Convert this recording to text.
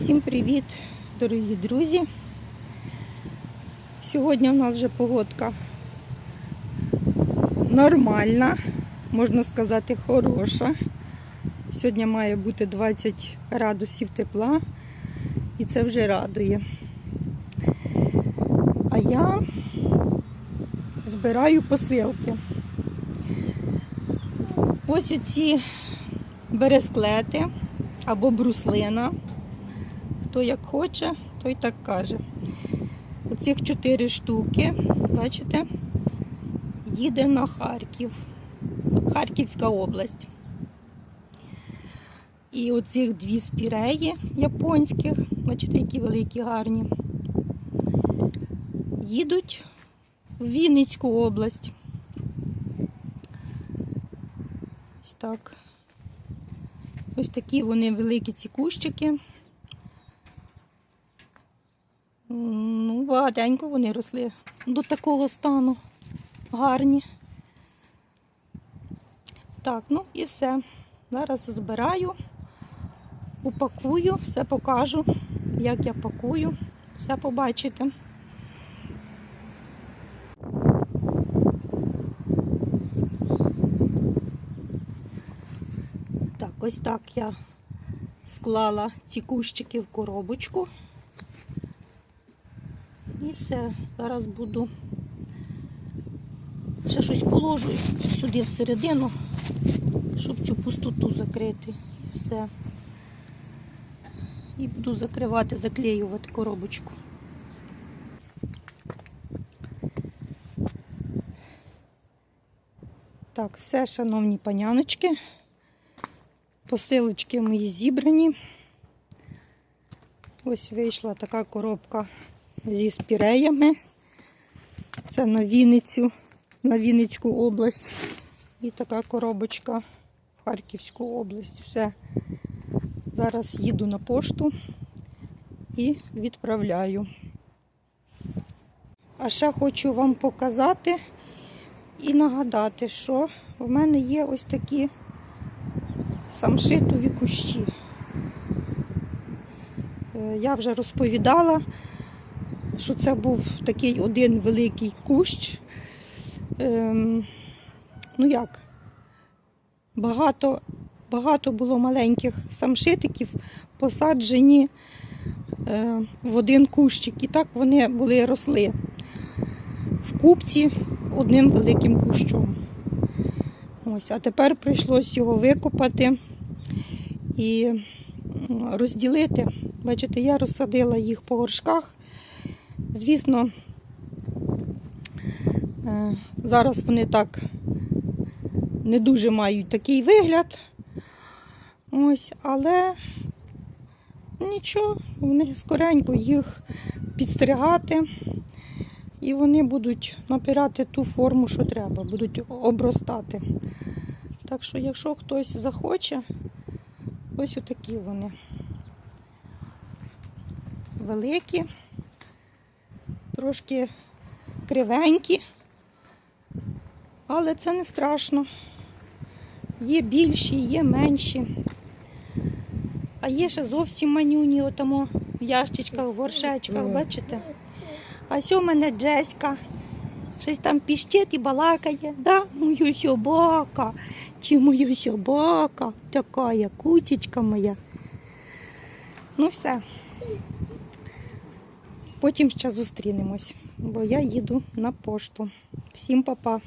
Всім привіт, дорогі друзі. Сьогодні в нас вже погодка нормальна, можна сказати, хороша. Сьогодні має бути 20 градусів тепла і це вже радує. А я збираю посилки. Ось оці бересклети або бруслина. Хто як хоче, той так каже. Оцих чотири штуки, бачите, їде на Харків, Харківська область. І оцих дві спіреї японських, бачите, які великі гарні, їдуть в Вінницьку область. Ось так. Ось такі вони великі ці кущики. Ну, багатенько вони росли до такого стану. Гарні. Так, ну і все. Зараз збираю, упакую, все покажу, як я пакую, все побачите. Так, ось так я склала ці кущики в коробочку. І все, зараз буду ще щось положу сюди всередину, щоб цю пустоту закрити. І все. І буду закривати, заклеювати коробочку. Так, все, шановні паняночки. Посилочки мої зібрані. Ось вийшла така коробка зі спіреями. Це на Вінницю, на Вінницьку область. І така коробочка в Харківську область. Все. Зараз їду на пошту і відправляю. А ще хочу вам показати і нагадати, що в мене є ось такі самшитові кущі. Е, Я вже розповідала, що це був такий один великий кущ. Ем, ну як, багато, багато було маленьких самшитиків посаджені е, в один кущик. І так вони були росли в купці одним великим кущом. Ось, а тепер прийшлось його викопати і розділити. Бачите, я розсадила їх по горшках. Звісно, е, зараз вони так не дуже мають такий вигляд. Ось, але нічого, вони скоренько їх підстригати. І вони будуть набирати ту форму, що треба, будуть обростати. Так що, якщо хтось захоче, ось отакі вони. Великі, трошки кривенькі, але це не страшно. Є більші, є менші. А є ще зовсім манюні, отамо в ящичках, в горшечках, бачите? А ось у мене Джеська. Щось там піщить і балакає. Да? Моя собака. Чи моя собака? Така куцечка моя. Ну все. Потім ще зустрінемось, бо я їду на пошту. Всім па-па.